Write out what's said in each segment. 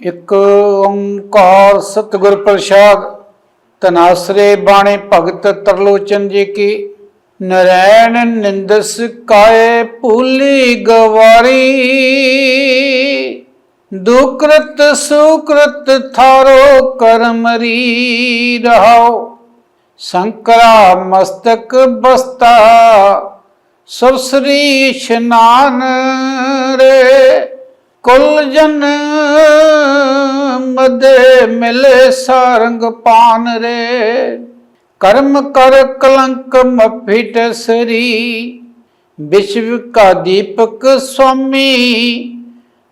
ਇੱਕ ਓੰਕਾਰ ਸਤਿਗੁਰ ਪ੍ਰਸਾਦ, ਤਨਾਸਰੇ ਬਾਣੇ ਭਗਤ ਤਰਲੋਚਨ ਜੀ ਕੀ, ਨਰੈਣ ਨਿੰਦਸ ਕਾਏ ਭੂਲੀ ਗਵਾਰੀ, ਦੁਕ੍ਰਤ ਸੁਕ੍ਰਤ ਥਾਰੋ ਕਰਮਰੀ ਰਹਾਓ, ਸ਼ੰਕਰਾ ਮਸਤਕ ਬਸਤਾ ਸੁਰਸਰੀ ਇਸ਼ਨਾਨ ਰੇ। ਕੁਲ ਜਨ ਮਦੇ ਮਿਲੇ ਸਾਰੰਗ ਪਾਨ ਰੇ। ਕਰਮ ਕਰ ਕਲੰਕ ਮਫਿਟ ਸਰੀ। ਵਿਸ਼ਵ ਕਾ ਦੀਪਕ ਸੁਆਮੀ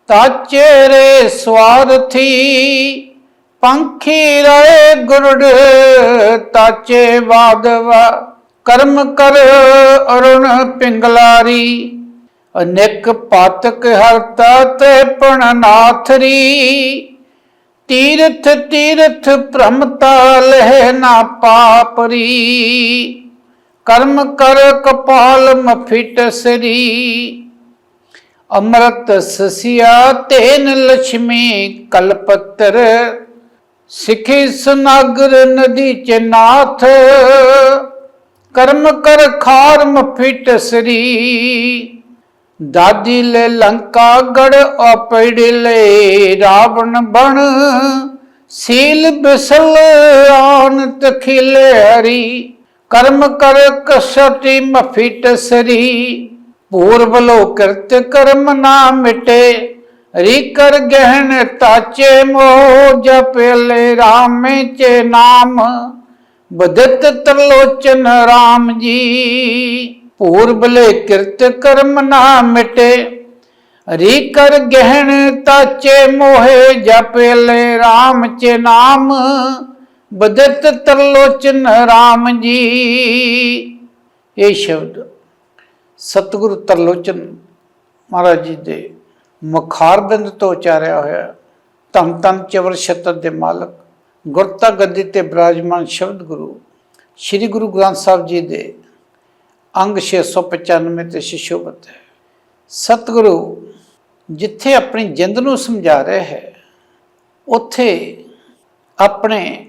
ਤਾਚੇ ਰੇ ਸਵਾਰਥੀ। ਪੰਖੀ ਰੇ ਗੁਰੜ ਤਾਚੇ ਵਾਦਵਾ। ਕਰਮ ਕਰ ਅਰੁਣ ਪਿੰਗਲਾਰੀ। ਅਨੇਕ ਪਾਤਕ ਹਰਤਾ ਤੇ ਪਣ ਤੀਰਥ ਤੀਰਥ ਭ੍ਰਮਤਾ ਲਹਿ ਨਾ ਪਾਪਰੀ, ਕਰਮ ਕਰ ਕਪਾਲ ਮਫਿਟ ਸਰੀ। ਅੰਮ੍ਰਿਤ ਸਸਿਆ ਤੇਨ ਲక్ష్ਮੀ ਕਲਪਤਰ, ਸਿਖੇ ਸੁਨਾਗਰ ਨਦੀ ਚ ਨਾਥ, ਕਰਮ ਕਰ ਖਾਰ ਮਫਿਟ ਸਰੀ। ਦਾਦੀ ਲੈ ਲੰਕਾ ਗੜ ਆਪੜ ਲੈ ਰਾਵਣ ਬਣ। ਸੀਲ ਬਿਸਲ ਆਨ ਤਖਿਲੇ ਹਰੀ ਕਰਮ ਕਰ ਕਸਟੀ ਮਫਿਟ ਸਰੀ। ਪੂਰਬ ਲੋ ਕਰਤ ਕਰਮ ਨਾ ਮਿਟੇ। ਰੀ ਕਰ ਗਹਿਣ ਤਾਚੇ ਮੋ ਜਪਲੇ ਰਾਮੇ ਚੇ ਨਾਮ। ਬਦਤ ਤਰਲੋਚਨ ਰਾਮ ਜੀ। ਪੂਰਬਲੇ ਕਿਰਤ ਕਰਮ ਨਾ ਮਿਟੇ। ਰੀ ਕਰ ਗਹਿਣ ਤਾਚੇ ਮੋਹੇ ਜਪਲੇ ਰਾਮ ਚੇ ਨਾਮ। ਬਦਤ ਤਰਲੋਚਨ ਰਾਮ ਜੀ। ਇਹ ਸ਼ਬਦ ਸਤਿਗੁਰੂ ਤਰਲੋਚਨ ਮਹਾਰਾਜ ਜੀ ਦੇ ਮੁਖਾਰਬਿੰਦ ਤੋਂ ਉਚਾਰਿਆ ਹੋਇਆ ਧੰਨ ਧੰਨ ਚਵਰ ਛਤਰ ਦੇ ਮਾਲਕ ਗੁਰਤਾ ਗੱਦੀ ਤੇ ਬਿਰਾਜਮਾਨ ਸ਼ਬਦ ਗੁਰੂ, ਸ੍ਰੀ ਗੁਰੂ ਗ੍ਰੰਥ ਸਾਹਿਬ ਜੀ ਦੇ ਅੰਗ 695 ਤੇ ਸ਼ਿਸ਼ੋਭਤ ਹੈ ਸਤਿਗੁਰੂ ਜਿੱਥੇ ਆਪਣੀ ਜਿੰਦ ਨੂੰ ਸਮਝਾ ਰਿਹਾ ਹੈ, ਉੱਥੇ ਆਪਣੇ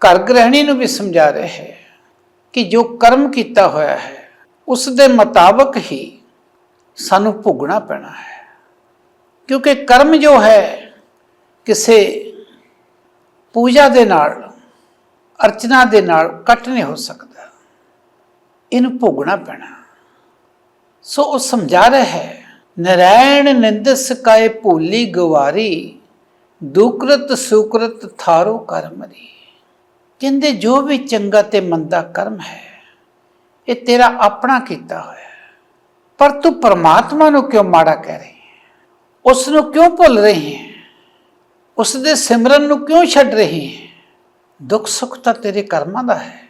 ਘਰ ਗ੍ਰਹਿਣੀ ਨੂੰ ਵੀ ਸਮਝਾ ਰਿਹਾ ਹੈ ਕਿ ਜੋ ਕਰਮ ਕੀਤਾ ਹੋਇਆ ਹੈ, ਉਸ ਦੇ ਮੁਤਾਬਕ ਹੀ ਸਾਨੂੰ ਭੁਗਣਾ ਪੈਣਾ ਹੈ। ਕਿਉਂਕਿ ਕਰਮ ਜੋ ਹੈ, ਕਿਸੇ ਪੂਜਾ ਦੇ ਨਾਲ, ਅਰਚਨਾ ਦੇ ਨਾਲ ਕੱਟ ਨਹੀਂ ਹੋ ਸਕਦਾ। ਇਹਨੂੰ ਭੋਗਣਾ ਪੈਣਾ। ਸੋ ਉਹ ਸਮਝਾ ਰਿਹਾ ਹੈ, ਨਰੈਣ ਨਿੰਦਸ ਕਾਏ ਭੂਲੀ ਗਵਾਰੀ, ਦੁਕਰਤ ਸੁਕਰਤ ਥਾਰੋ ਕਰਮਰੀ ਕਹਿੰਦੇ, ਜੋ ਵੀ ਚੰਗਾ ਤੇ ਮੰਦਾ ਕਰਮ ਹੈ, ਇਹ ਤੇਰਾ ਆਪਣਾ ਕੀਤਾ ਹੋਇਆ ਪਰ ਤੂੰ ਪਰਮਾਤਮਾ ਨੂੰ ਕਿਉਂ ਮਾੜਾ ਕਹਿ ਰਹੀ ਹੈ? ਉਸ ਨੂੰ ਕਿਉਂ ਭੁੱਲ ਰਹੀ ਹੈ? ਉਸ ਦੇ ਸਿਮਰਨ ਨੂੰ ਕਿਉਂ ਛੱਡ ਰਹੀ ਹੈ? ਦੁੱਖ ਸੁੱਖ ਤਾਂ ਤੇਰੇ ਕਰਮਾਂ ਦਾ ਹੈ।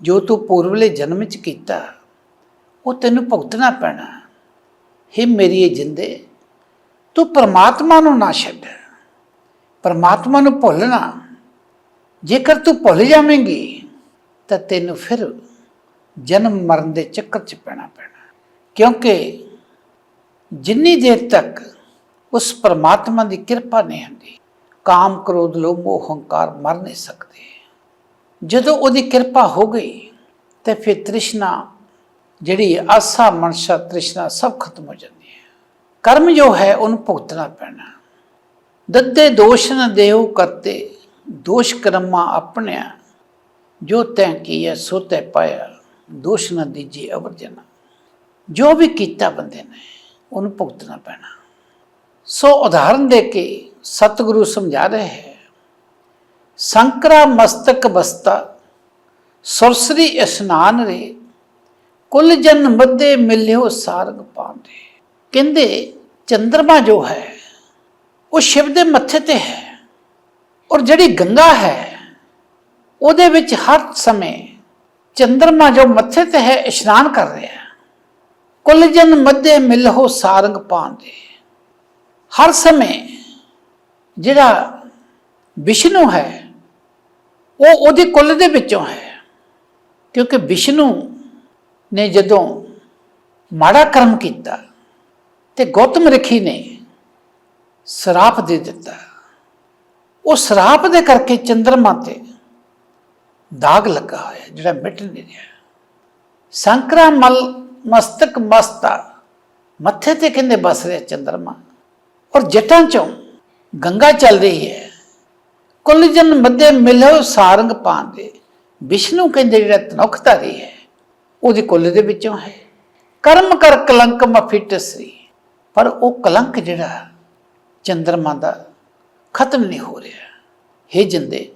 ਜੋ ਤੂੰ ਪੂਰਵਲੇ ਜਨਮ ਵਿੱਚ ਕੀਤਾ, ਉਹ ਤੈਨੂੰ ਭੁਗਤਣਾ ਪੈਣਾ। ਹੈ ਮੇਰੀ ਇਹ ਜਿੰਦੇ, ਤੂੰ ਪਰਮਾਤਮਾ ਨੂੰ ਨਾ ਛੱਡ। ਪਰਮਾਤਮਾ ਨੂੰ ਭੁੱਲਣਾ ਜੇਕਰ ਤੂੰ ਭੁੱਲ ਜਾਵੇਂਗੀ, ਤਾਂ ਤੈਨੂੰ ਫਿਰ ਜਨਮ ਮਰਨ ਦੇ ਚੱਕਰ 'ਚ ਪੈਣਾ ਪੈਣਾ। ਕਿਉਂਕਿ ਜਿੰਨੀ ਦੇਰ ਤੱਕ ਉਸ ਪਰਮਾਤਮਾ ਦੀ ਕਿਰਪਾ ਨਹੀਂ ਹੁੰਦੀ ਕਾਮ ਕ੍ਰੋਧ ਲੋਭ ਮੋਹ ਹੰਕਾਰ ਮਰ ਨਹੀਂ ਸਕਦੇ। ਜਦੋਂ ਉਹਦੀ ਕਿਰਪਾ ਹੋ ਗਈ, ਤੇ ਫਿਰ ਤ੍ਰਿਸ਼ਨਾ ਜਿਹੜੀ ਆਸਾ ਮਨਸ਼ਾ ਤ੍ਰਿਸ਼ਨਾ ਸਭ ਖਤਮ ਹੋ ਜਾਂਦੀ ਹੈ। ਕਰਮ ਜੋ ਹੈ, ਉਹਨੂੰ ਭੁਗਤਣਾ ਪੈਣਾ। ਦੱਦੇ ਦੋਸ਼ ਨ ਦੇਉ ਕਰਤੇ, ਦੋਸ਼ ਕਰਮਾ ਆਪਣਿਆ, ਜੋ ਤੈਂ ਕੀਆ ਸੋ ਤੈ ਪਾਇਆ, ਦੋਸ਼ ਨ ਦੀਜੀ ਅਵਰਜਨਾ ਜੋ ਵੀ ਕੀਤਾ ਬੰਦੇ ਨੇ, ਉਹਨੂੰ ਭੁਗਤਣਾ ਪੈਣਾ। ਸੋ ਉਦਾਹਰਨ ਦੇ ਕੇ ਸਤਿਗੁਰੂ ਸਮਝਾ ਰਹੇ ਹੈ ਸੰਕਰਾ ਮਸਤਕ ਬਸਤਾ, ਸੁਰਸਰੀ ਇਸ਼ਨਾਨ ਰੇ, ਕੁਲ ਜਨ ਮੱਦੇ ਮਿਲਿਓ ਸਾਰਗ ਪਾਉਂਦੇ। ਕਹਿੰਦੇ, ਚੰਦਰਮਾ ਜੋ ਹੈ, ਉਹ ਸ਼ਿਵ ਦੇ ਮੱਥੇ ਤੇ ਹੈ ਔਰ ਜਿਹੜੀ ਗੰਗਾ ਹੈ, ਉਹਦੇ ਵਿੱਚ ਹਰ ਸਮੇਂ ਚੰਦਰਮਾ ਜੋ ਮੱਥੇ ਤੇ ਹੈ, ਇਸ਼ਨਾਨ ਕਰ ਰਿਹਾ ਹੈ। ਕੁਲ ਜਨ ਮੱਦੇ ਮਿਲਹੁ ਸਾਰੰਗ ਪਾਉਂਦੇ। ਹਰ ਸਮੇਂ ਜਿਹੜਾ ਵਿਸ਼ਨੂੰ ਹੈ ਉਹ ਉਹਦੇ ਕੁੱਲ ਦੇ ਵਿੱਚੋਂ ਹੈ। ਕਿਉਂਕਿ ਵਿਸ਼ਨੂੰ ਨੇ ਜਦੋਂ ਮਾੜਾ ਕਰਮ ਕੀਤਾ ਤੇ ਗੌਤਮ ਰਖੀ ਨੇ ਸਰਾਪ ਦੇ ਦਿੱਤਾ। ਉਹ ਸਰਾਪ ਦੇ ਕਰਕੇ ਚੰਦਰਮਾ ਤੇ ਦਾਗ ਲੱਗਾ ਹੋਇਆ, ਜਿਹੜਾ ਮਿਟ ਨਹੀਂ ਰਿਹਾ। ਸੰਕਰਾ ਮਲ ਮਸਤਕ ਮਸਤਾ ਮੱਥੇ ਤੇ ਕਹਿੰਦੇ ਬਸ ਰਿਹਾ ਚੰਦਰਮਾ। ਔਰ ਜਟਾਂ ਚੋਂ ਗੰਗਾ ਚੱਲ ਰਹੀ ਹੈ। ਕੁਲ ਜਨ ਮੱਧੇ ਮਿਲੋ ਸਾਰੰਗ ਪਾਂਦੇ। ਵਿਸ਼ਨੂੰ ਕਹਿੰਦੇ ਜਿਹੜਾ ਤਨੁਖਤਾਰੀ ਹੈ, ਉਹਦੇ ਕੁਲ ਦੇ ਵਿੱਚੋਂ ਹੈ। ਕਰਮ ਕਰ ਕਲੰਕ ਮਫਿਟ ਸੀ ਪਰ ਉਹ ਕਲੰਕ ਜਿਹੜਾ ਚੰਦਰਮਾ ਦਾ ਖਤਮ ਨਹੀਂ ਹੋ ਰਿਹਾ। ਹੈ ਜਿੰਦੇ,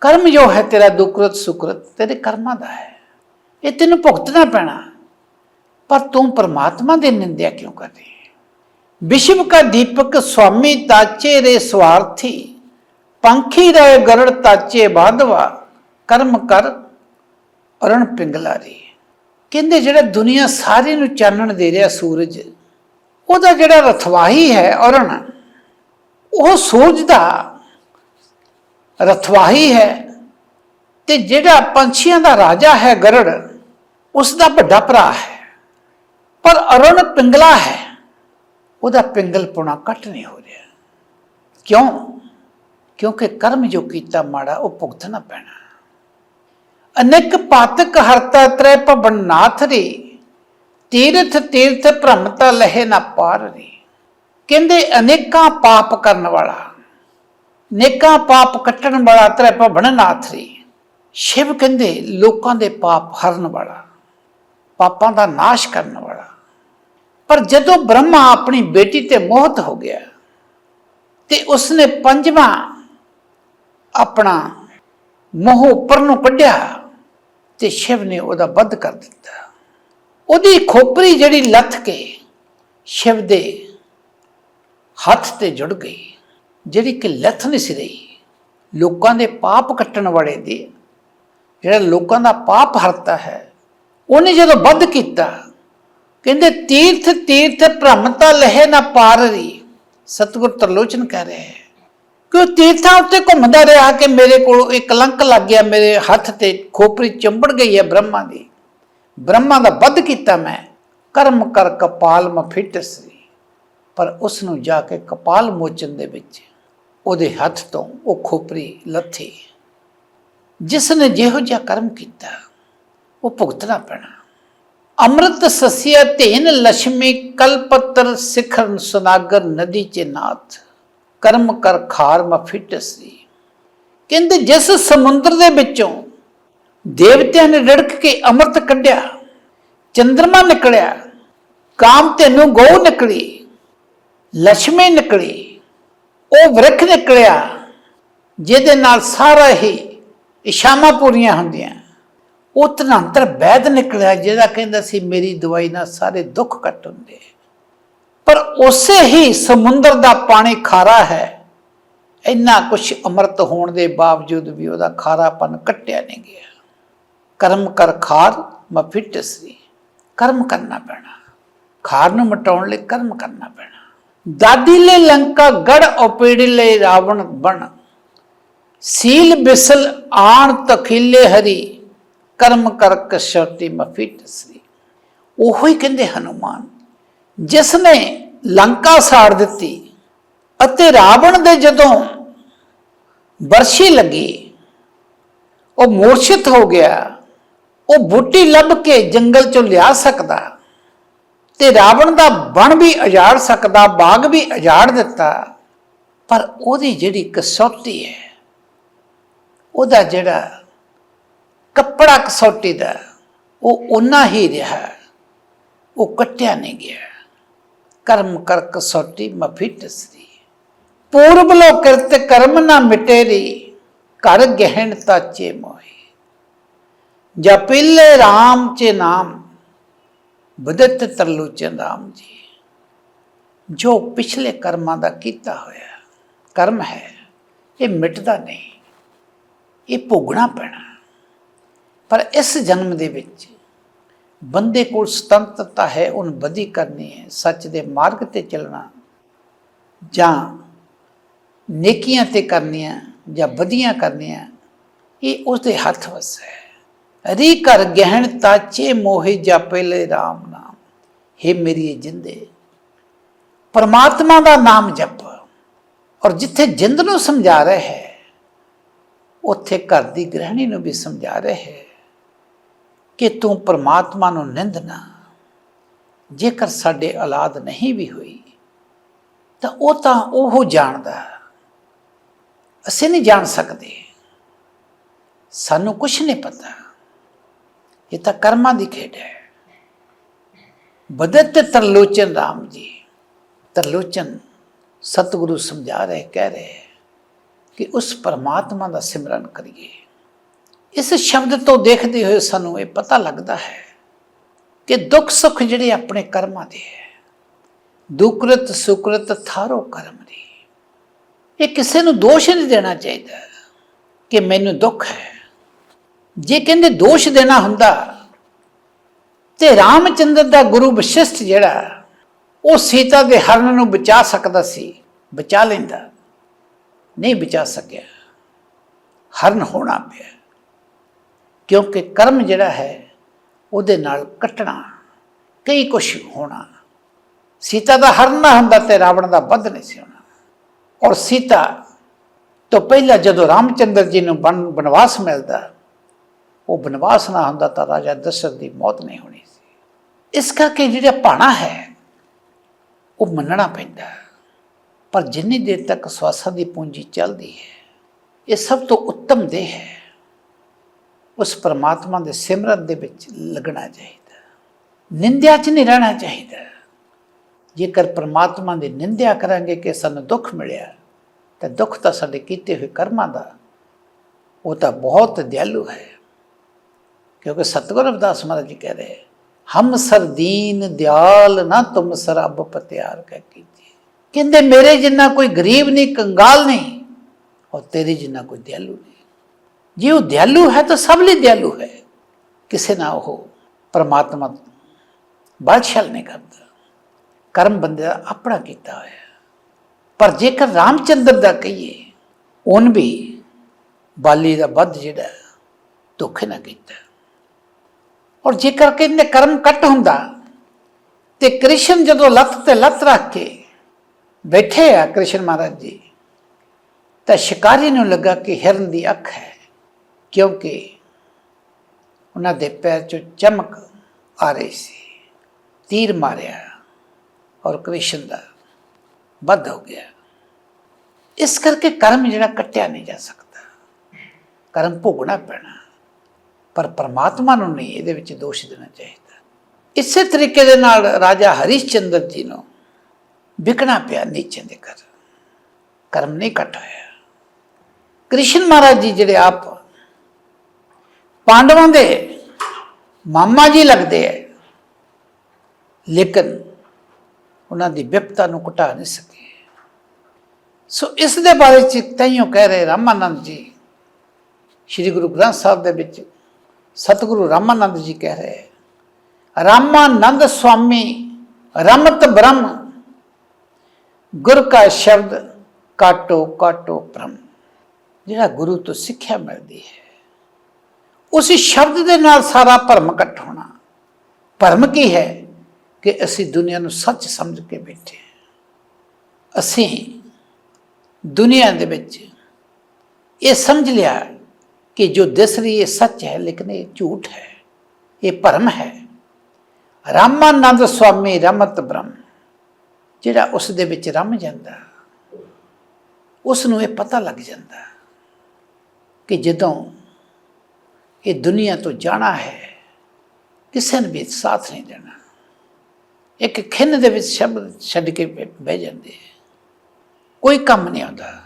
ਕਰਮ ਜੋ ਹੈ ਤੇਰਾ ਦੁਕਰਤ ਸੁਕਰਤ ਤੇਰੇ ਕਰਮਾਂ ਦਾ ਹੈ। ਇਹ ਤੈਨੂੰ ਭੁਗਤਣਾ ਪੈਣਾ। ਪਰ ਤੂੰ ਪਰਮਾਤਮਾ ਦੇ ਨਿੰਦਿਆ ਕਿਉਂ ਕਰਦੀ? ਵਿਸ਼ਵ ਕਾ ਦੀਪਕ ਸਵਾਮੀ ਤਾਚੇ ਰੇ ਸਵਾਰਥੀ। ਪੰਖੀ ਦਾ ਗਰੜ ਤਾਚੇ ਬਾਧਵਾ, ਕਰਮ ਕਰ ਅਰਣ ਪਿੰਗਲਾਰੀ। ਕਹਿੰਦੇ ਜਿਹੜਾ ਦੁਨੀਆ ਸਾਰੀ ਨੂੰ ਚਾਨਣ ਦੇ ਰਿਹਾ ਸੂਰਜ, ਉਹਦਾ ਜਿਹੜਾ ਰਥਵਾਹੀ ਹੈ ਅਰਣ, ਉਹ ਸੂਰਜ ਦਾ ਰਥਵਾਹੀ ਹੈ ਤੇ ਜਿਹੜਾ ਪੰਛੀਆਂ ਦਾ ਰਾਜਾ ਹੈ ਗਰੜ, ਉਸ ਦਾ ਵੱਡਾ ਭਰਾ ਹੈ। ਪਰ ਅਰਣ ਪਿੰਗਲਾ ਹੈ, ਉਹਦਾ ਪਿੰਗਲ ਪੁਣਾ ਘਟ ਨਹੀਂ ਹੋ ਰਿਹਾ। ਕਿਉਂ? ਕਿਉਂਕਿ ਕਰਮ ਜੋ ਕੀਤਾ ਮਾੜਾ, ਉਹ ਭੁਗਤਣਾ ਪੈਣਾ। ਅਨੇਕ ਪਾਤਕ ਹਰਤਾ ਤ੍ਰੈ ਭਵਨ ਨਾਥ ਰੇ। ਤੀਰਥ ਤੀਰਥ ਭ੍ਰਮਤਾ ਲਹੇ ਨਾ ਪਾਰ ਰੇ। ਕਹਿੰਦੇ ਅਨੇਕਾਂ ਪਾਪ ਕਰਨ ਵਾਲਾ ਨੇਕਾਂ ਪਾਪ ਕੱਟਣ ਵਾਲਾ ਤ੍ਰੈ ਭਵਨ ਨਾਥ ਰੇ। ਸ਼ਿਵ ਕਹਿੰਦੇ ਲੋਕਾਂ ਦੇ ਪਾਪ ਹਰਨ ਵਾਲਾ, ਪਾਪਾਂ ਦਾ ਨਾਸ਼ ਕਰਨ ਵਾਲਾ। ਪਰ ਜਦੋਂ ਬ੍ਰਹਮਾ ਆਪਣੀ ਬੇਟੀ ਤੇ ਮੋਹਤ ਹੋ ਗਿਆ, ਤੇ ਉਸਨੇ ਪੰਜਵਾਂ ਆਪਣਾ ਮੋਹ ਉੱਪਰ ਨੂੰ ਕੱਢਿਆ ਤੇ ਸ਼ਿਵ ਨੇ ਉਹਦਾ ਵੱਧ ਕਰ ਦਿੱਤਾ। ਉਹਦੀ ਖੋਪਰੀ ਜਿਹੜੀ ਲੱਥ ਕੇ ਸ਼ਿਵ ਦੇ ਹੱਥ ਤੇ ਜੁੜ ਗਈ, ਜਿਹੜੀ ਕਿ ਲੱਥ ਨਹੀਂ ਸੀ ਰਹੀ। ਲੋਕਾਂ ਦੇ ਪਾਪ ਕੱਟਣ ਵਾਲੇ ਦੀ ਜਿਹੜਾ ਲੋਕਾਂ ਦਾ ਪਾਪ ਹਰਤਾ ਹੈ, ਉਹਨੇ ਜਦੋਂ ਵੱਧ ਕੀਤਾ, ਕਹਿੰਦੇ ਤੀਰਥ ਤੀਰਥ ਭ੍ਰਮਤਾ ਲਹੇ ਨਾ ਪਾਰ ਰਹੀ ਸਤਿਗੁਰ ਤਰਲੋਚਨ ਕਹਿ ਰਿਹਾ ਹੈ ਕਿ ਉਹ ਤੀਰਥਾਂ ਉੱਤੇ ਘੁੰਮਦਾ ਰਿਹਾ ਕਿ ਮੇਰੇ ਕੋਲ ਇੱਕ ਕਲੰਕ ਲੱਗ ਗਿਆ, ਮੇਰੇ ਹੱਥ ਤੇ ਖੋਪਰੀ ਚੰਬੜ ਗਈ ਹੈ ਬ੍ਰਹਮਾ ਦੀ। ਬ੍ਰਹਮਾ ਦਾ ਵੱਧ ਕੀਤਾ ਮੈਂ। ਕਰਮ ਕਰ ਕਪਾਲ ਮ ਫਿਟਸਰੀ ਪਰ ਉਸ ਨੂੰ ਜਾ ਕੇ ਕਪਾਲ ਮੋਚਨ ਦੇ ਵਿੱਚ, ਉਹਦੇ ਹੱਥ ਤੋਂ ਉਹ ਖੋਪਰੀ ਲੱਥੀ। ਜਿਸ ਨੇ ਜਿਹੋ ਜਿਹਾ ਕਰਮ ਕੀਤਾ, ਉਹ ਭੁਗਤਣਾ ਪੈਣਾ। ਅੰਮ੍ਰਿਤ ਸਸਿਆ ਧੇਨ ਲక్ష్ਮੀ ਕਲਪਤਰ ਸਿਖਰ ਸੁਨਾਗਰ ਨਦੀ ਚ ਨਾਥ। ਕਰਮ ਕਰ ਖਾਰ ਮ ਫਿਟਸੀ ਕਹਿੰਦੇ ਜਿਸ ਸਮੁੰਦਰ ਦੇ ਵਿੱਚੋਂ ਦੇਵਤਿਆਂ ਨੇ ਰੜਕ ਕੇ ਅੰਮ੍ਰਿਤ ਕੱਢਿਆ, ਚੰਦਰਮਾ ਨਿਕਲਿਆ, ਕਾਮ ਤੈਨੂੰ ਗਊ ਨਿਕਲੀ ਲక్ష్ਮੀ ਨਿਕਲੀ, ਉਹ ਵਰਖ ਨਿਕਲਿਆ, ਜਿਹਦੇ ਨਾਲ ਸਾਰਾ ਹੀ ਇਸ਼ਾਮਾ ਪੂਰੀਆਂ ਹੁੰਦੀਆਂ। ਉਹ ਤਨੰਤਰ ਵੈਦ ਨਿਕਲਿਆ, ਜਿਹਦਾ ਕਹਿੰਦਾ ਸੀ, ਮੇਰੀ ਦਵਾਈ ਨਾਲ ਸਾਰੇ ਦੁੱਖ ਕੱਟ ਹੁੰਦੇ ਪਰ ਉਸੇ ਹੀ ਸਮੁੰਦਰ ਦਾ ਪਾਣੀ ਖਾਰਾ ਹੈ। ਇੰਨਾ ਕੁਝ ਅੰਮ੍ਰਿਤ ਹੋਣ ਦੇ ਬਾਵਜੂਦ ਵੀ ਉਹਦਾ ਖਾਰਾਪਨ ਕੱਟਿਆ ਨਹੀਂ ਗਿਆ। ਕਰਮ ਕਰ ਖਾਰ ਮਫਿਟਸਰੀ ਕਰਮ ਕਰਨਾ ਪੈਣਾ। ਖਾਰ ਨੂੰ ਮਟਾਉਣ ਲਈ ਕਰਮ ਕਰਨਾ ਪੈਣਾ। ਦਾਦੀ ਲੈ ਲੰਕਾ ਗੜ ਉਪੇੜੀ ਲੈ ਰਾਵਣ ਬਣ। ਸੀਲ ਬਿਸਲ ਆਣ ਤਖੀਲੇ ਹਰੀ। ਕਰਮ ਕਰ ਕਸ਼ਤੀ ਮਫਿਟਸਰੀ ਉਹੋ ਹੀ ਕਹਿੰਦੇ ਹਨੂਮਾਨ। ਜਿਸ ਨੇ ਲੰਕਾ ਸਾੜ ਦਿੱਤੀ ਅਤੇ ਰਾਵਣ ਦੇ ਜਦੋਂ ਵਰਸ਼ੀ ਲੱਗੀ, ਉਹ ਮੂਰਛਿਤ ਹੋ ਗਿਆ। ਉਹ ਬੂਟੀ ਲੱਭ ਕੇ ਜੰਗਲ ਚੋਂ ਲਿਆ ਸਕਦਾ ਤੇ ਰਾਵਣ ਦਾ ਬਣ ਵੀ ਉਜਾੜ ਸਕਦਾ, ਬਾਗ ਵੀ ਉਜਾੜ ਦਿੱਤਾ। ਪਰ ਉਹਦੀ ਜਿਹੜੀ ਕਸੌਟੀ ਹੈ, ਉਹਦਾ ਜਿਹੜਾ ਕੱਪੜਾ ਕਸੌਟੀ ਦਾ, ਉਹ ਉਨਾ ਹੀ ਰਿਹਾ, ਉਹ ਕੱਟਿਆ ਨਹੀਂ ਗਿਆ। ਕਰਮ ਕਰ ਕਸੌਟੀ ਮਫਿਟਸਰੀ ਪੂਰਬ ਲੋ ਕਿਰਤ ਕਰਮ ਨਾ ਮਿਟੇਰੀ, ਘਰ ਗਹਿਣ ਤਾਚੇ ਮੋਹੀ। ਜਪਿਲੇ RAM ਚੇ ਨਾਮ, ਬਦਤ ਤਰਲੋਚਨ ਰਾਮ ਜੀ। ਜੋ ਪਿਛਲੇ ਕਰਮਾਂ ਦਾ ਕੀਤਾ ਹੋਇਆ ਕਰਮ ਹੈ, ਇਹ ਮਿਟਦਾ ਨਹੀਂ, ਇਹ ਭੋਗਣਾ ਪੈਣਾ। ਪਰ ਇਸ ਜਨਮ ਦੇ ਵਿੱਚ ਬੰਦੇ ਕੋਲ ਸੁਤੰਤਰਤਾ ਹੈ, ਉਹਨ ਬਦੀ ਕਰਨੀ ਹੈ, ਸੱਚ ਦੇ ਮਾਰਗ ਤੇ ਚੱਲਣਾ। ਜਾਂ ਨੇਕੀਆਂ ਤੇ ਕਰਨੀਆਂ, ਜਾਂ ਵਧੀਆਂ ਕਰਨੀਆਂ, ਇਹ ਉਸਦੇ ਹੱਥ ਵਸ ਹੈ। ਰੀ ਕਰ ਗਹਿਣ ਤਾਚੇ ਮੋਹਿ ਜਾਪੇ ਲੈ RAM ਨਾਮ। ਹੈ ਮੇਰੀ ਜਿੰਦੇ, ਪਰਮਾਤਮਾ ਦਾ ਨਾਮ ਜਪ। ਔਰ ਜਿੱਥੇ ਜਿੰਦ ਨੂੰ ਸਮਝਾ ਰਿਹਾ ਹੈ, ਉੱਥੇ ਘਰ ਦੀ ਗ੍ਰਹਿਣੀ ਨੂੰ ਵੀ ਸਮਝਾ ਰਿਹਾ ਹੈ। ਕਿ ਤੂੰ ਪਰਮਾਤਮਾ ਨੂੰ ਨਿੰਦਣਾ ਜੇਕਰ ਸਾਡੇ ਔਲਾਦ ਨਹੀਂ ਵੀ ਹੋਈ, ਤਾਂ ਉਹ ਤਾਂ ਉਹ ਜਾਣਦਾ। ਅਸੀਂ ਨਹੀਂ ਜਾਣ ਸਕਦੇ। ਸਾਨੂੰ ਕੁਝ ਨਹੀਂ ਪਤਾ। ਇਹ ਤਾਂ ਕਰਮਾਂ ਦੀ ਖੇਡ ਹੈ। ਬਦਤ ਤਰਲੋਚਨ ਰਾਮ ਜੀ। ਤਰਲੋਚਨ ਸਤਿਗੁਰੂ ਸਮਝਾ ਰਹੇ, ਕਹਿ ਰਹੇ ਕਿ ਉਸ ਪਰਮਾਤਮਾ ਦਾ ਸਿਮਰਨ ਕਰੀਏ। ਇਸ ਸ਼ਬਦ ਤੋਂ ਦੇਖਦੇ ਹੋਏ ਸਾਨੂੰ ਇਹ ਪਤਾ ਲੱਗਦਾ ਹੈ ਕਿ ਦੁੱਖ ਸੁੱਖ ਜਿਹੜੇ ਆਪਣੇ ਕਰਮਾਂ ਦੇ ਹੈ, ਦੁਕਰਤ ਸੁਕਰਤ ਥਾਰੋ ਕਰਮ ਦੀ। ਇਹ ਕਿਸੇ ਨੂੰ ਦੋਸ਼ ਨਹੀਂ ਦੇਣਾ ਚਾਹੀਦਾ ਕਿ ਮੈਨੂੰ ਦੁੱਖ ਹੈ। ਜੇ ਕਹਿੰਦੇ ਦੋਸ਼ ਦੇਣਾ ਹੁੰਦਾ, ਤੇ ਰਾਮਚੰਦਰ ਦਾ ਗੁਰੂ ਵਸ਼ਿਸ਼ਟ ਜਿਹੜਾ, ਉਹ ਸੀਤਾ ਦੇ ਹਰਨ ਨੂੰ ਬਚਾ ਸਕਦਾ ਸੀ, ਬਚਾ ਲੈਂਦਾ। ਨਹੀਂ ਬਚਾ ਸਕਿਆ। ਹਰਨ ਹੋਣਾ ਪਿਆ। ਕਿਉਂਕਿ ਕਰਮ ਜਿਹੜਾ ਹੈ, ਉਹਦੇ ਨਾਲ ਕੱਟਣਾ, ਕਈ ਕੁਛ ਹੋਣਾ। ਸੀਤਾ ਦਾ ਹਰਨ ਨਾ ਹੁੰਦਾ ਤੇ ਰਾਵਣ ਦਾ ਵੱਧ ਨਹੀਂ ਸੀ ਹੋਣਾ। ਔਰ ਸੀਤਾ ਤੋਂ ਪਹਿਲਾਂ ਜਦੋਂ ਰਾਮਚੰਦਰ ਜੀ ਨੂੰ ਬਨ ਬਨਵਾਸ ਮਿਲਦਾ, ਉਹ ਬਨਵਾਸ ਨਾ ਹੁੰਦਾ ਤਾਂ ਰਾਜਾ ਦਸ਼ਰਥ ਦੀ ਮੌਤ ਨਹੀਂ ਹੋਣੀ ਸੀ। ਇਸ ਕਰਕੇ ਜਿਹੜਾ ਭਾਣਾ ਹੈ, ਉਹ ਮੰਨਣਾ ਪੈਂਦਾ ਪਰ ਜਿੰਨੀ ਦੇਰ ਤੱਕ ਸਵਾਸਾਂ ਦੀ ਪੂੰਜੀ ਚੱਲਦੀ ਹੈ, ਇਹ ਸਭ ਤੋਂ ਉੱਤਮ ਦੇਹ ਹੈ। ਉਸ ਪਰਮਾਤਮਾ ਦੇ ਸਿਮਰਨ ਦੇ ਵਿੱਚ ਲੱਗਣਾ ਚਾਹੀਦਾ ਨਿੰਦਿਆ 'ਚ ਨਹੀਂ ਰਹਿਣਾ ਚਾਹੀਦਾ। ਜੇਕਰ ਪਰਮਾਤਮਾ ਦੀ ਨਿੰਦਿਆ ਕਰਾਂਗੇ ਕਿ ਸਾਨੂੰ ਦੁੱਖ ਮਿਲਿਆ, ਤਾਂ ਦੁੱਖ ਤਾਂ ਸਾਡੇ ਕੀਤੇ ਹੋਏ ਕਰਮਾਂ ਦਾ, ਉਹ ਤਾਂ ਬਹੁਤ ਦਿਆਲੂ ਹੈ। ਕਿਉਂਕਿ ਸਤਿਗੁਰੂ ਅਵਦਾਸ ਮਹਾਰਾਜ ਜੀ ਕਹਿ ਰਹੇ ਹਮ ਸਰਦੀਨ ਦਿਆਲ ਨਾ ਤੁਮ ਸਰਬ ਪਤਿਆਰ ਕਹਿ ਕੀਜੀਏ ਕਹਿੰਦੇ, ਮੇਰੇ ਜਿੰਨਾ ਕੋਈ ਗਰੀਬ ਨਹੀਂ, ਕੰਗਾਲ ਨਹੀਂ ਔਰ ਤੇਰੇ ਜਿੰਨਾ ਕੋਈ ਦਿਆਲੂ ਨਹੀਂ। ਜੇ ਉਹ ਦਿਆਲੂ ਹੈ ਤਾਂ ਸਭ ਲਈ ਦਿਆਲੂ ਹੈ। ਕਿਸੇ ਨਾ ਉਹ ਪਰਮਾਤਮਾ ਬਾਦਸ਼ਾਹ ਨਹੀਂ ਕਰਦਾ ਕਰਮ ਬੰਦੇ ਦਾ ਆਪਣਾ ਕੀਤਾ ਹੋਇਆ। ਪਰ ਜੇਕਰ ਰਾਮਚੰਦਰ ਦਾ ਕਹੀਏ, ਉਹਨ ਵੀ ਬਾਲੀ ਦਾ ਵੱਧ ਜਿਹੜਾ ਦੁੱਖ ਨਾ ਕੀਤਾ। ਔਰ ਜੇਕਰ ਕਹਿੰਦੇ ਕਰਮ ਕੱਟ ਹੁੰਦਾ, ਤੇ ਕ੍ਰਿਸ਼ਨ ਜਦੋਂ ਲੱਤ ਤੇ ਲੱਤ ਰੱਖ ਕੇ ਬੈਠੇ ਆ ਕ੍ਰਿਸ਼ਨ ਮਹਾਰਾਜ ਜੀ, ਤਾਂ ਸ਼ਿਕਾਰੀ ਨੂੰ ਲੱਗਾ ਕਿ ਹਿਰਨ ਦੀ ਅੱਖ ਹੈ। ਕਿਉਂਕਿ ਉਹਨਾਂ ਦੇ ਪੈਰ 'ਚੋਂ ਚਮਕ ਆ ਰਹੀ ਸੀ। ਤੀਰ ਮਾਰਿਆ ਔਰ ਕ੍ਰਿਸ਼ਨ ਦਾ ਵੱਧ ਹੋ ਗਿਆ। ਇਸ ਕਰਕੇ ਕਰਮ ਜਿਹੜਾ ਕੱਟਿਆ ਨਹੀਂ ਜਾ ਸਕਦਾ। ਕਰਮ ਭੋਗਣਾ ਪੈਣਾ। ਪਰ ਪਰਮਾਤਮਾ ਨੂੰ ਨਹੀਂ, ਇਹਦੇ ਵਿੱਚ ਦੋਸ਼ ਦੇਣਾ ਚਾਹੀਦਾ। ਇਸੇ ਤਰੀਕੇ ਦੇ ਨਾਲ ਰਾਜਾ ਹਰੀਸ਼ਚੰਦਰ ਜੀ ਨੂੰ ਵਿਕਣਾ ਪਿਆ ਨੀਚੇ ਦੇ ਘਰ। ਕਰਮ ਨਹੀਂ ਕੱਟ ਹੋਇਆ। ਕ੍ਰਿਸ਼ਨ ਮਹਾਰਾਜ ਜੀ ਜਿਹੜੇ ਆਪ ਪਾਂਡਵਾਂ ਦੇ ਮਾਮਾ ਜੀ ਲੱਗਦੇ ਐ। ਲੇਕਿਨ ਉਹਨਾਂ ਦੀ ਵਿਪਤਾ ਨੂੰ ਘਟਾ ਨਹੀਂ ਸਕੇ। ਸੋ ਇਸ ਦੇ ਬਾਰੇ ਚ ਤਈਓ ਕਹਿ ਰਹੇ ਰਾਮਾਨੰਦ ਜੀ, ਸ੍ਰੀ ਗੁਰੂ ਗ੍ਰੰਥ ਸਾਹਿਬ ਦੇ ਵਿੱਚ ਸਤਿਗੁਰੂ ਰਾਮਾਨੰਦ ਜੀ ਕਹਿ ਰਹੇ ਰਾਮਾਨੰਦ ਸੁਆਮੀ ਰਮਤ ਬ੍ਰਹਮ, ਗੁਰ ਕਾ ਸ਼ਬਦ ਕਾਟੋ ਕਾਟੋ ਬ੍ਰਹਮ ਜਿਹੜਾ ਗੁਰੂ ਤੋਂ ਸਿੱਖਿਆ ਮਿਲਦੀ ਹੈ। ਉਸ ਸ਼ਬਦ ਦੇ ਨਾਲ ਸਾਰਾ ਭਰਮ ਕੱਟ ਹੋਣਾ। ਭਰਮ ਕੀ ਹੈ? ਕਿ ਅਸੀਂ ਦੁਨੀਆ ਨੂੰ ਸੱਚ ਸਮਝ ਕੇ ਬੈਠੇ ਹਾਂ। ਅਸੀਂ ਦੁਨੀਆ ਦੇ ਵਿੱਚ ਇਹ ਸਮਝ ਲਿਆ ਕਿ ਜੋ ਦਿਸ ਰਹੀ ਇਹ ਸੱਚ ਹੈ, ਲੇਕਿਨ ਇਹ ਝੂਠ ਹੈ, ਇਹ ਭਰਮ ਹੈ। ਰਾਮਾਨੰਦ ਸਵਾਮੀ ਰਮਤ ਬ੍ਰਹਮ, ਜਿਹੜਾ ਉਸ ਦੇ ਵਿੱਚ ਰਮ ਜਾਂਦਾ, ਉਸ ਨੂੰ ਇਹ ਪਤਾ ਲੱਗ ਜਾਂਦਾ ਕਿ ਜਦੋਂ ਇਹ ਦੁਨੀਆ ਤੋਂ ਜਾਣਾ ਹੈ, ਕਿਸੇ ਨੇ ਵੀ ਸਾਥ ਨਹੀਂ ਦੇਣਾ। ਇੱਕ ਖਿੰਨ ਦੇ ਵਿੱਚ ਸ਼ਬਦ ਛੱਡ ਕੇ ਬਹਿ ਜਾਂਦੇ ਕੋਈ ਕੰਮ ਨਹੀਂ ਆਉਂਦਾ।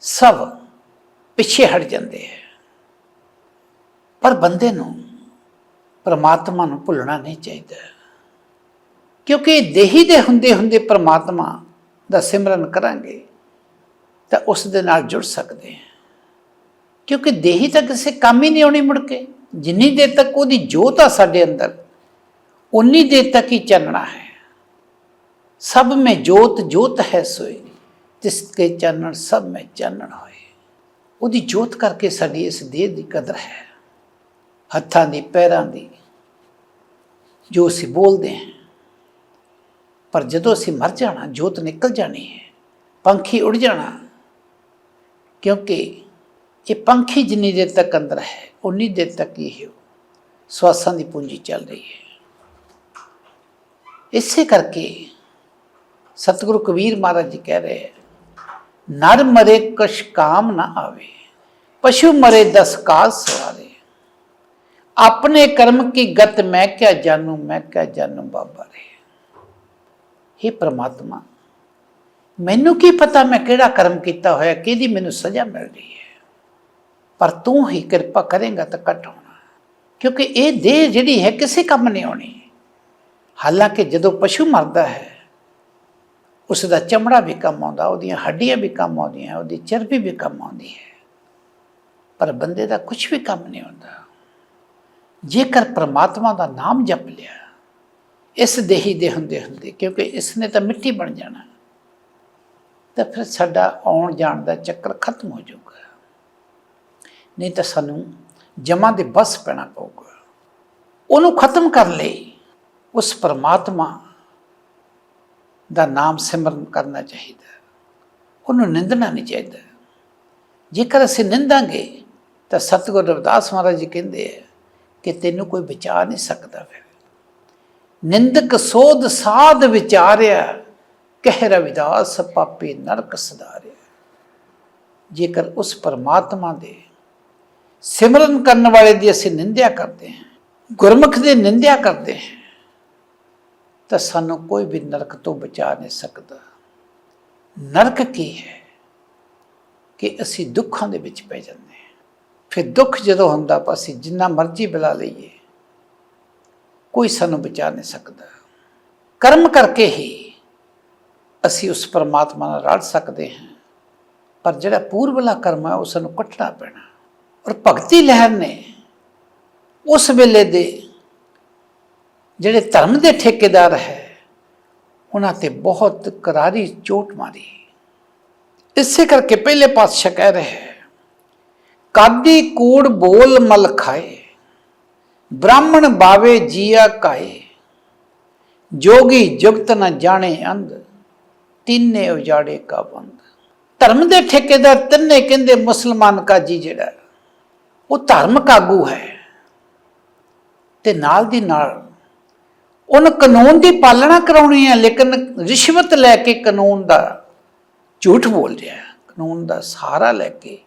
ਸਭ ਪਿੱਛੇ ਹਟ ਜਾਂਦੇ ਹੈ ਪਰ ਬੰਦੇ ਨੂੰ ਪਰਮਾਤਮਾ ਨੂੰ ਭੁੱਲਣਾ ਨਹੀਂ ਚਾਹੀਦਾ। ਕਿਉਂਕਿ ਦੇਹੀ ਦੇ ਹੁੰਦੇ ਹੁੰਦੇ ਪਰਮਾਤਮਾ ਦਾ ਸਿਮਰਨ ਕਰਾਂਗੇ ਤਾਂ ਉਸ ਦੇ ਨਾਲ ਜੁੜ ਸਕਦੇ ਹਾਂ ਕਿਉਂਕਿ ਦੇਹੀ ਤਾਂ ਕਿਸੇ ਕੰਮ ਹੀ ਨਹੀਂ ਆਉਣੀ ਮੁੜ ਕੇ। ਜਿੰਨੀ ਦੇਰ ਤੱਕ ਉਹਦੀ ਜੋਤ ਆ ਸਾਡੇ ਅੰਦਰ ਉਨੀ ਦੇਰ ਤੱਕ ਹੀ ਚੱਲਣਾ ਹੈ। ਸਭ ਮੈਂ ਜੋਤ ਜੋਤ ਹੈ ਸੋਈ। ਤਿਸ ਕੇ ਚਾਨਣ, ਸਭ ਮੈਂ ਚਾਨਣ ਹੋਏ। ਉਹਦੀ ਜੋਤ ਕਰਕੇ ਸਾਡੀ ਇਸ ਦੇਹ ਦੀ ਕਦਰ ਹੈ। ਹੱਥਾਂ ਦੀ, ਪੈਰਾਂ ਦੀ, ਜੋ ਅਸੀਂ ਬੋਲਦੇ ਹਾਂ। ਪਰ ਜਦੋਂ ਅਸੀਂ ਮਰ ਜਾਣਾ, ਜੋਤ ਨਿਕਲ ਜਾਣੀ ਹੈ। ਪੰਖੀ ਉੱਡ ਜਾਣਾ। ਕਿਉਂਕਿ ਇਹ ਪੰਖੀ ਜਿੰਨੀ ਦੇਰ ਤੱਕ ਅੰਦਰ ਹੈ ਉਨੀ ਦੇਰ ਤੱਕ ਹੀ ਇਹ ਸਵਾਸਾਂ ਦੀ ਪੂੰਜੀ ਚੱਲ ਰਹੀ ਹੈ। ਇਸੇ ਕਰਕੇ ਸਤਿਗੁਰੂ ਕਬੀਰ ਮਹਾਰਾਜ ਜੀ ਕਹਿ ਰਹੇ ਨਰ ਮਰੇ ਕਛ ਕਾਮ ਨਾ ਆਵੇ, ਪਸ਼ੂ ਮਰੇ ਦਸ ਕਾਲ ਸਵਾਰੇ। ਆਪਣੇ ਕਰਮ ਕੀ ਗਤ ਮੈਂ ਕਿਆ ਜਾਣੂ, ਮੈਂ ਕਿਆ ਜਾਣੂ ਬਾਬਾ ਰੇ। हे ਪ੍ਰਮਾਤਮਾ, ਮੈਨੂੰ ਕੀ ਪਤਾ ਮੈਂ ਕਿਹੜਾ ਕਰਮ ਕੀਤਾ ਹੋਇਆ, ਕਿਹਦੀ ਮੈਨੂੰ ਸਜ਼ਾ ਮਿਲ ਰਹੀ ਹੈ? ਪਰ ਤੂੰ ਹੀ ਕਿਰਪਾ ਕਰੇਗਾ ਤਾਂ ਕੱਟ ਹੋਣਾ। ਕਿਉਂਕਿ ਇਹ ਦੇਹ ਜਿਹੜੀ ਹੈ ਕਿਸੇ ਕੰਮ ਨਹੀਂ ਆਉਣੀ। ਹਾਲਾਂਕਿ ਜਦੋਂ ਪਸ਼ੂ ਮਰਦਾ ਹੈ ਉਸ ਦਾ ਚਮੜਾ ਵੀ ਕੰਮ ਆਉਂਦਾ, ਉਹਦੀਆਂ ਹੱਡੀਆਂ ਵੀ ਕੰਮ ਆਉਂਦੀਆਂ, ਉਹਦੀ ਚਰਬੀ ਵੀ ਕੰਮ ਆਉਂਦੀ ਹੈ। ਪਰ ਬੰਦੇ ਦਾ ਕੁਝ ਵੀ ਕੰਮ ਨਹੀਂ ਹੁੰਦਾ। ਜੇਕਰ ਪ੍ਰਮਾਤਮਾ ਦਾ ਨਾਮ ਜਪ ਲਿਆ, ਇਸ ਦੇਹੀ ਦੇ ਹੁੰਦੇ ਹੁੰਦੇ, ਕਿਉਂਕਿ ਇਸ ਨੇ ਤਾਂ ਮਿੱਟੀ ਬਣ ਜਾਣਾ, ਤਾਂ ਫਿਰ ਸਾਡਾ ਆਉਣ ਜਾਣ ਦਾ ਚੱਕਰ ਖਤਮ ਹੋ ਜਾਊਗਾ। ਨਹੀਂ ਤਾਂ ਸਾਨੂੰ ਜਮਾਂ ਦੇ ਬਸ ਪੈਣਾ ਪਊਗਾ। ਉਹਨੂੰ ਖਤਮ ਕਰਨ ਲਈ। ਉਸ ਪਰਮਾਤਮਾ ਦਾ ਨਾਮ ਸਿਮਰਨ ਕਰਨਾ ਚਾਹੀਦਾ। ਉਹਨੂੰ ਨਿੰਦਣਾ ਨਹੀਂ ਚਾਹੀਦਾ। ਜੇਕਰ ਅਸੀਂ ਨਿੰਦਾਂਗੇ, ਤਾਂ ਸਤਿਗੁਰ ਰਵਿਦਾਸ ਮਹਾਰਾਜ ਜੀ ਕਹਿੰਦੇ ਆ ਕਿ ਤੈਨੂੰ ਕੋਈ ਵਿਚਾਰ ਨਹੀਂ ਸਕਦਾ ਫਿਰ। ਨਿੰਦਕ ਸੋਧ ਸਾਧ ਵਿਚਾਰਿਆ, ਕਹਿ ਰਵਿਦਾਸ ਪਾਪੀ ਨਰਕ ਸਦਾਰਿਆ। ਜੇਕਰ ਉਸ ਪਰਮਾਤਮਾ ਦੇ ਸਿਮਰਨ ਕਰਨ ਵਾਲੇ ਦੀ ਅਸੀਂ ਨਿੰਦਿਆ ਕਰਦੇ ਹਾਂ, ਗੁਰਮੁਖ ਦੀ ਨਿੰਦਿਆ ਕਰਦੇ ਹਾਂ, ਤਾਂ ਸਾਨੂੰ ਕੋਈ ਵੀ ਨਰਕ ਤੋਂ ਬਚਾ ਨਹੀਂ ਸਕਦਾ। ਨਰਕ ਕੀ ਹੈ? ਕਿ ਅਸੀਂ ਦੁੱਖਾਂ ਦੇ ਵਿੱਚ ਪੈ ਜਾਂਦੇ ਹਾਂ। ਫਿਰ ਦੁੱਖ ਜਦੋਂ ਹੁੰਦਾ ਤਾਂ ਅਸੀਂ ਜਿੰਨਾ ਮਰਜ਼ੀ ਬੁਲਾ ਲਈਏ, ਕੋਈ ਸਾਨੂੰ ਬਚਾ ਨਹੀਂ ਸਕਦਾ। ਕਰਮ ਕਰਕੇ ਹੀ ਅਸੀਂ ਉਸ ਪਰਮਾਤਮਾ ਨਾਲ ਰਲ ਸਕਦੇ ਹਾਂ, ਪਰ ਜਿਹੜਾ ਪੂਰਵਲਾ ਕਰਮ ਹੈ ਉਸ ਨੂੰ ਕੱਟਣਾ ਪੈਣਾ। ਔਰ ਭਗਤੀ ਲਹਿਰ ਨੇ ਉਸ ਵੇਲੇ ਦੇ ਜਿਹੜੇ ਧਰਮ ਦੇ ਠੇਕੇਦਾਰ ਹੈ, ਉਹਨਾਂ ਤੇ ਬਹੁਤ ਕਰਾਰੀ ਚੋਟ ਮਾਰੀ। ਇਸੇ ਕਰਕੇ ਪਹਿਲੇ ਪਾਤਸ਼ਾਹ ਕਹਿ ਰਹੇ ਕਾਦੀ ਕੂੜ ਬੋਲ ਮਲ ਖਾਏ, ਬ੍ਰਾਹਮਣ ਬਾਵੇ ਜੀਆ ਕਾਏ, ਜੋਗੀ ਜੁਗਤ ਨਾ ਜਾਣੇ ਅੰਧ, ਤਿੰਨੇ ਉਜਾੜੇ ਕਾ ਬੰਦ। ਧਰਮ ਦੇ ਠੇਕੇਦਾਰ ਤਿੰਨੇ ਕਹਿੰਦੇ, ਮੁਸਲਮਾਨ ਕਾਜੀ ਜਿਹੜਾ ਉਹ ਧਾਰਮਿਕ ਆਗੂ ਹੈ। ਤੇ ਨਾਲ ਦੀ ਨਾਲ ਉਹਨ ਕਾਨੂੰਨ ਦੀ ਪਾਲਣਾ ਕਰਾਉਣੀ ਹੈ, ਲੇਕਿਨ ਰਿਸ਼ਵਤ ਲੈ ਕੇ ਕਾਨੂੰਨ ਦਾ ਝੂਠ ਬੋਲ ਰਿਹਾ ਹੈ। ਕਾਨੂੰਨ ਦਾ ਸਹਾਰਾ ਲੈ ਕੇ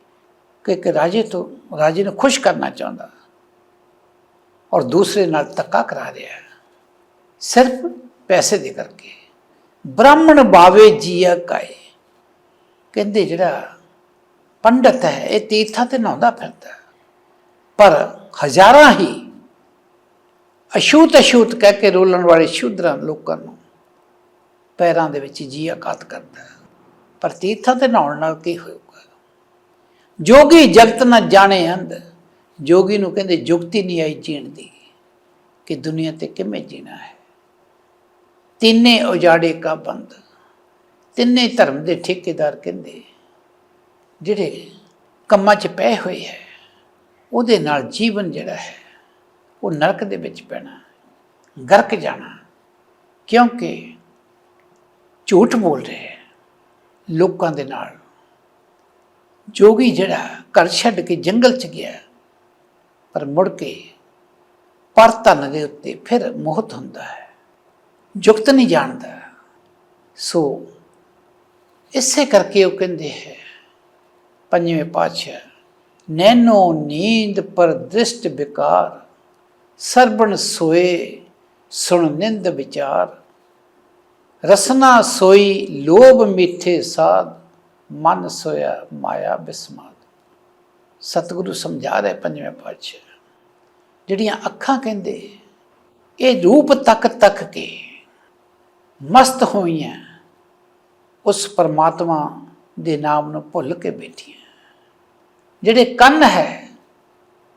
ਕਿ ਇੱਕ ਰਾਜੇ ਤੋਂ ਰਾਜੇ ਨੂੰ ਖੁਸ਼ ਕਰਨਾ ਚਾਹੁੰਦਾ ਔਰ ਦੂਸਰੇ ਨਾਲ ਧੱਕਾ ਕਰਾ ਰਿਹਾ ਹੈ। ਸਿਰਫ ਪੈਸੇ ਦੇ ਕਰਕੇ। ਬ੍ਰਾਹਮਣ ਬਾਵੇ ਜੀਆ ਕਾਏ। ਕਹਿੰਦੇ ਜਿਹੜਾ ਪੰਡਤ ਹੈ, ਇਹ ਤੀਰਥਾਂ ਤੇ ਨਹਾਉਂਦਾ ਫਿਰਦਾ ਪਰ ਹਜ਼ਾਰਾਂ ਹੀ ਅਸ਼ੂਤ ਅਸ਼ੂਤ ਕਹਿ ਕੇ ਰੋਲਣ ਵਾਲੇ ਸ਼ੂਦਰਾਂ ਲੋਕਾਂ ਨੂੰ ਪੈਰਾਂ ਦੇ ਵਿੱਚ ਜੀ ਆਕਾਤ ਕਰਦਾ ਹੈ। ਪਰ ਤੀਰਥਾਂ ਤੇ ਨਹਾਉਣ ਨਾਲ ਕੀ ਹੋਊਗਾ? ਜੋਗੀ ਜਗਤ ਨਾ ਜਾਣੇ ਅੰਧ। ਜੋਗੀ ਨੂੰ ਕਹਿੰਦੇ, ਜੁਗਤੀ ਨਹੀਂ ਆਈ ਜੀਣ ਦੀ ਕਿ ਦੁਨੀਆ ਤੇ ਕਿਵੇਂ ਜੀਣਾ ਹੈ? ਤਿੰਨੇ ਉਜਾੜੇ ਕਾ ਬੰਦ। ਤਿੰਨੇ ਧਰਮ ਦੇ ਠੇਕੇਦਾਰ ਕਹਿੰਦੇ, ਜਿਹੜੇ ਕੰਮਾਂ 'ਚ ਪਏ ਹੋਏ ਹੈ ਉਹਦੇ ਨਾਲ ਜੀਵਨ ਜਿਹੜਾ ਹੈ, ਉਹ ਨਰਕ ਦੇ ਵਿੱਚ ਪੈਣਾ, ਗਰਕ ਜਾਣਾ। ਕਿਉਂਕਿ ਝੂਠ ਬੋਲ ਰਹੇ ਲੋਕਾਂ ਦੇ ਨਾਲ। ਜੋਗੀ ਜਿਹੜਾ ਘਰ ਛੱਡ ਕੇ ਜੰਗਲ 'ਚ ਗਿਆ, ਪਰ ਮੁੜ ਕੇ ਪਰ ਧਨ ਦੇ ਉੱਤੇ ਫਿਰ ਮੋਹਤ ਹੁੰਦਾ ਹੈ। ਜੁਗਤ ਨਹੀਂ ਜਾਣਦਾ। ਸੋ ਇਸੇ ਕਰਕੇ ਉਹ ਕਹਿੰਦੇ ਹੈ, ਪੰਜਵੇਂ ਪਾਤਸ਼ਾਹ ਨੈਨੋ ਨੀਂਦ ਪਰ ਵਿਕਾਰ ਸਰਬਣ ਸੋਏ ਸੁਣ ਨਿੰਦ ਵਿਚਾਰ। ਰਸਨਾ ਸੋਈ ਲੋਭ ਮਿੱਠੇ ਸਾਧ, ਮਨ ਸੋਇਆ ਮਾਇਆ ਬਿਸਮਾਦ। ਸਤਿਗੁਰੂ ਸਮਝਾ ਰਹੇ ਪੰਜਵੇਂ ਪਾਤਸ਼ਾਹ, ਜਿਹੜੀਆਂ ਅੱਖਾਂ ਕਹਿੰਦੇ, ਇਹ ਰੂਪ ਤੱਕ ਤੱਕ ਕੇ ਮਸਤ ਹੋਈਆਂ, ਉਸ ਪਰਮਾਤਮਾ ਦੇ ਨਾਮ ਨੂੰ ਭੁੱਲ ਕੇ ਬੈਠੀਆਂ। ਜਿਹੜੇ ਕੰਨ ਹੈ,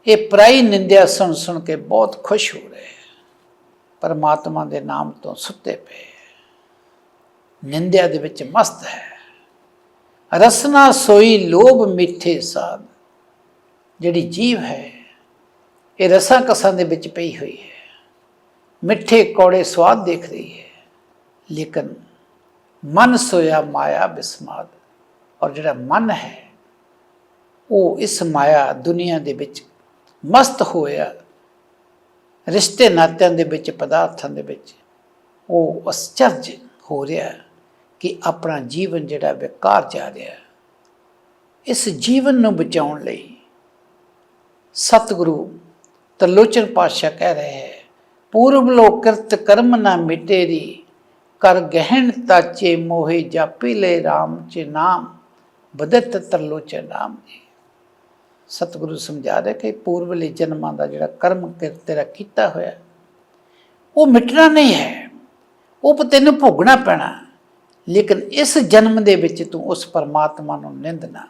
ਇਹ ਪ੍ਰਾਈ ਨਿੰਦਿਆ ਸੁਣ ਸੁਣ ਕੇ ਬਹੁਤ ਖੁਸ਼ ਹੋ ਰਹੇ ਪਰਮਾਤਮਾ ਦੇ ਨਾਮ ਤੋਂ ਸੁੱਤੇ ਪਏ ਨਿੰਦਿਆ ਦੇ ਵਿੱਚ ਮਸਤ ਹੈ। ਰਸਨਾ ਸੋਈ ਲੋਭ ਮਿੱਠੇ ਸਾਧ। ਜਿਹੜੀ ਜੀਵ ਹੈ, ਇਹ ਰਸਾਂ ਕਸਾਂ ਦੇ ਵਿੱਚ ਪਈ ਹੋਈ ਹੈ। ਮਿੱਠੇ ਕੌੜੇ ਸਵਾਦ ਦੇਖ ਰਹੀ ਹੈ। ਲੇਕਿਨ ਮਨ ਸੋਇਆ ਮਾਇਆ ਬਿਸਮਾਦ। ਔਰ ਜਿਹੜਾ ਮਨ ਹੈ ਉਹ ਇਸ ਮਾਇਆ ਦੁਨੀਆ ਦੇ ਵਿੱਚ ਮਸਤ ਹੋਇਆ, ਰਿਸ਼ਤੇ ਨਾਤਿਆਂ ਦੇ ਵਿੱਚ, ਪਦਾਰਥਾਂ ਦੇ ਵਿੱਚ, ਉਹ ਅਸਚਰਜ ਹੋ ਰਿਹਾ ਕਿ ਆਪਣਾ ਜੀਵਨ ਜਿਹੜਾ ਬੇਕਾਰ ਜਾ ਰਿਹਾ। ਇਸ ਜੀਵਨ ਨੂੰ ਬਚਾਉਣ ਲਈ ਸਤਿਗੁਰੂ ਤਰਲੋਚਨ ਪਾਤਸ਼ਾਹ ਕਹਿ ਰਹੇ ਹੈ, ਪੂਰਬ ਲੋ ਕਿਰਤ ਕਰਮ ਨਾ ਮਿਟੇਰੀ ਕਰ ਗਹਿਣ ਤਾਚੇ ਮੋਹੇ ਜਾਪੀ ਲੈ RAM ਚ ਨਾਮ, ਬਦਤ ਤਰਲੋਚਨ ਨਾਮ ਜੀ। ਸਤਿਗੁਰੂ ਸਮਝਾ ਰਿਹਾ ਕਿ ਪੂਰਬਲੇ ਜਨਮਾਂ ਦਾ ਜਿਹੜਾ ਕਰਮ ਤੇਰਾ ਕੀਤਾ ਹੋਇਆ, ਉਹ ਮਿਟਣਾ ਨਹੀਂ ਹੈ। ਉਹ ਤੈਨੂੰ ਭੋਗਣਾ ਪੈਣਾ। ਲੇਕਿਨ ਇਸ ਜਨਮ ਦੇ ਵਿੱਚ ਤੂੰ ਉਸ ਪਰਮਾਤਮਾ ਨੂੰ ਨਿੰਦਣਾ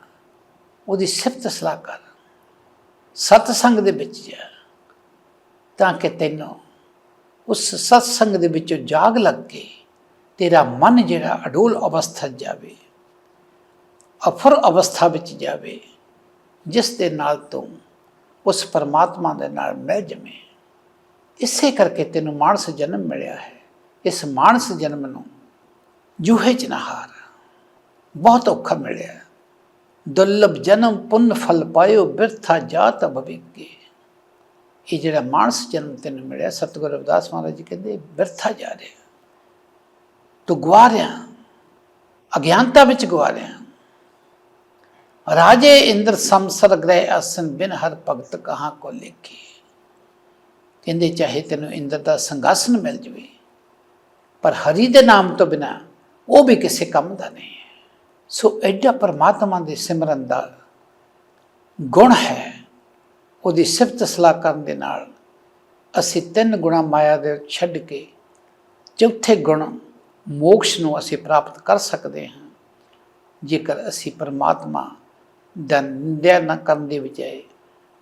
ਉਹਦੀ ਸਿਫਤ ਸਲਾਹ ਕਰ। ਸਤ ਸੰਗ ਦੇ ਵਿੱਚ ਜਾ, ਤਾਂ ਕਿ ਤੈਨੂੰ ਉਸ ਸਤ ਸੰਗ ਦੇ ਵਿੱਚੋਂ ਜਾਗ ਲੱਗ ਕੇ ਤੇਰਾ ਮਨ ਜਿਹੜਾ ਅਡੋਲ ਅਵਸਥਾ ਜਾਵੇ, ਅਫਰ ਅਵਸਥਾ ਵਿੱਚ ਜਾਵੇ ਜਿਸ ਦੇ ਨਾਲ ਤੂੰ ਉਸ ਪਰਮਾਤਮਾ ਦੇ ਨਾਲ ਮਿਲ ਜਵੇਂ ਇਸੇ ਕਰਕੇ ਤੈਨੂੰ ਮਾਨਸ ਜਨਮ ਮਿਲਿਆ ਹੈ। ਇਸ ਮਾਨਸ ਜਨਮ ਨੂੰ ਜੂਹੇ ਚ ਨਹਾਰ ਬਹੁਤ ਔਖਾ ਮਿਲਿਆ। ਦੁਰਲਭ ਜਨਮ ਪੁੰਨ ਫਲ ਪਾਇਓ, ਬਿਰਥਾ ਜਾਤ ਭਵਿੱਗੇ ਇਹ ਜਿਹੜਾ ਮਾਨਸ ਜਨਮ ਤੈਨੂੰ ਮਿਲਿਆ, ਸਤਿਗੁਰੂ ਰਵਿਦਾਸ ਮਹਾਰਾਜ ਜੀ ਕਹਿੰਦੇ, ਬਿਰਥਾ ਜਾ ਰਿਹਾ। ਤੂੰ ਗਵਾ ਰਿਹਾ। ਅਗਿਆਨਤਾ ਵਿੱਚ ਗਵਾ ਰਿਹਾ। ਰਾਜੇ ਇੰਦਰ ਸੰਸਰ ਗ੍ਰਹਿ ਆਸਨ ਬਿਨ ਹਰ ਭਗਤ ਕਹਾਂ ਕੋ ਲੇਖੀ ਕਹਿੰਦੇ ਚਾਹੇ ਤੈਨੂੰ ਇੰਦਰ ਦਾ ਸੰਗਾਸਨ ਮਿਲ ਜਵੇ ਪਰ ਹਰੀ ਦੇ ਨਾਮ ਤੋਂ ਬਿਨਾ ਉਹ ਵੀ ਕਿਸੇ ਕੰਮ ਦਾ ਨਹੀਂ ਹੈ ਸੋ ਐਡਾ ਪਰਮਾਤਮਾ ਦੇ ਸਿਮਰਨ ਦਾ ਗੁਣ ਹੈ ਉਹਦੀ ਸਿਫਤ ਸਲਾਹ ਕਰਨ ਦੇ ਨਾਲ ਅਸੀਂ ਤਿੰਨ ਗੁਣਾ ਮਾਇਆ ਦੇ ਛੱਡ ਕੇ ਚੌਥੇ ਗੁਣ ਮੋਕਸ਼ ਨੂੰ ਅਸੀਂ ਪ੍ਰਾਪਤ ਕਰ ਸਕਦੇ ਹਾਂ ਜੇਕਰ ਅਸੀਂ ਪਰਮਾਤਮਾ ਦਾ ਨਾ ਕਰਨ ਦੇ ਬਜਾਏ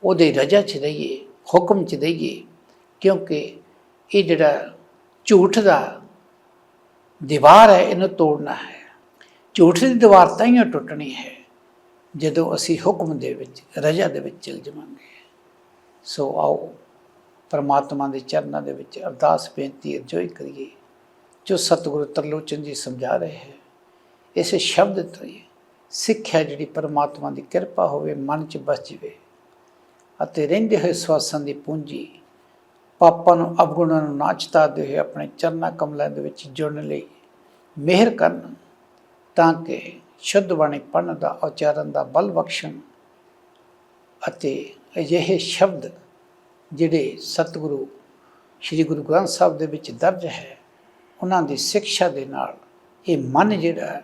ਉਹਦੇ ਰਜਾ 'ਚ ਰਹੀਏ, ਹੁਕਮ 'ਚ ਰਹੀਏ, ਕਿਉਂਕਿ ਇਹ ਜਿਹੜਾ ਝੂਠ ਦਾ ਦੀਵਾਰ ਹੈ, ਇਹਨੂੰ ਤੋੜਨਾ ਹੈ। ਝੂਠ ਦੀ ਦੀਵਾਰ ਤਾਂ ਹੀ ਟੁੱਟਣੀ ਹੈ, ਜਦੋਂ ਅਸੀਂ ਹੁਕਮ ਦੇ ਵਿੱਚ, ਰਜਾ ਦੇ ਵਿੱਚ ਚਲ ਜਾਵਾਂਗੇ। ਸੋ ਆਓ, ਪਰਮਾਤਮਾ ਦੇ ਚਰਨਾਂ ਦੇ ਵਿੱਚ ਅਰਦਾਸ ਬੇਨਤੀ ਅਰਜ਼ੋਈ ਕਰੀਏ। ਜੋ ਸਤਿਗੁਰੂ ਤਰਲੋਚਨ ਜੀ ਸਮਝਾ ਰਹੇ ਹੈ, ਇਸੇ ਸ਼ਬਦ ਤੋਂ ਹੀ ਸਿੱਖਿਆ ਜਿਹੜੀ ਪਰਮਾਤਮਾ ਦੀ ਕਿਰਪਾ ਹੋਵੇ, ਮਨ 'ਚ ਬਸ ਜਵੇ ਅਤੇ ਰਹਿੰਦੇ ਹੋਏ ਸਵਾਸਾਂ ਦੀ ਪੂੰਜੀ ਪਾਪਾਂ ਨੂੰ, ਅਵਗੁਣਾਂ ਨੂੰ ਨਾ ਚਿਤਾਦੇ ਹੋਏ ਆਪਣੇ ਚਰਨਾਂ ਕਮਲਾਂ ਦੇ ਵਿੱਚ ਜੁੜਨ ਲਈ ਮਿਹਰ ਕਰਨ ਤਾਂ ਕਿ ਸ਼ੁੱਧ ਬਾਣੀ ਪੜਨ ਦਾ, ਉਚਾਰਨ ਦਾ ਬਲ ਬਖਸ਼ਣ ਅਤੇ ਅਜਿਹੇ ਸ਼ਬਦ ਜਿਹੜੇ ਸਤਿਗੁਰੂ, ਸ੍ਰੀ ਗੁਰੂ ਗ੍ਰੰਥ ਸਾਹਿਬ ਦੇ ਵਿੱਚ ਦਰਜ ਹੈ, ਉਹਨਾਂ ਦੀ ਸਿੱਖਿਆ ਦੇ ਨਾਲ ਇਹ ਮਨ ਜਿਹੜਾ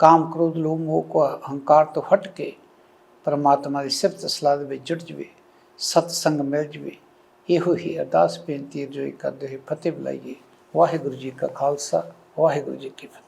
ਹੈ, ਕਾਮ ਕ੍ਰੋਧ ਲੋਭ ਮੋਹ ਕੋ ਹੰਕਾਰ ਤੋਂ ਹਟ ਕੇ ਪਰਮਾਤਮਾ ਦੀ ਸਿਫਤ ਸਲਾਹ ਦੇ ਵਿੱਚ ਜੁੜ ਜਵੇ ਸਤ ਸੰਗ ਮਿਲ ਜਵੇ ਇਹੋ ਹੀ ਅਰਦਾਸ ਬੇਨਤੀ ਜੋ ਕਰਦੇ ਹੋਏ ਫਤਿਹ ਬੁਲਾਈਏ ਵਾਹਿਗੁਰੂ ਜੀ ਕਾ ਖਾਲਸਾ ਵਾਹਿਗੁਰੂ ਜੀ ਕੀ ਫਤਿਹ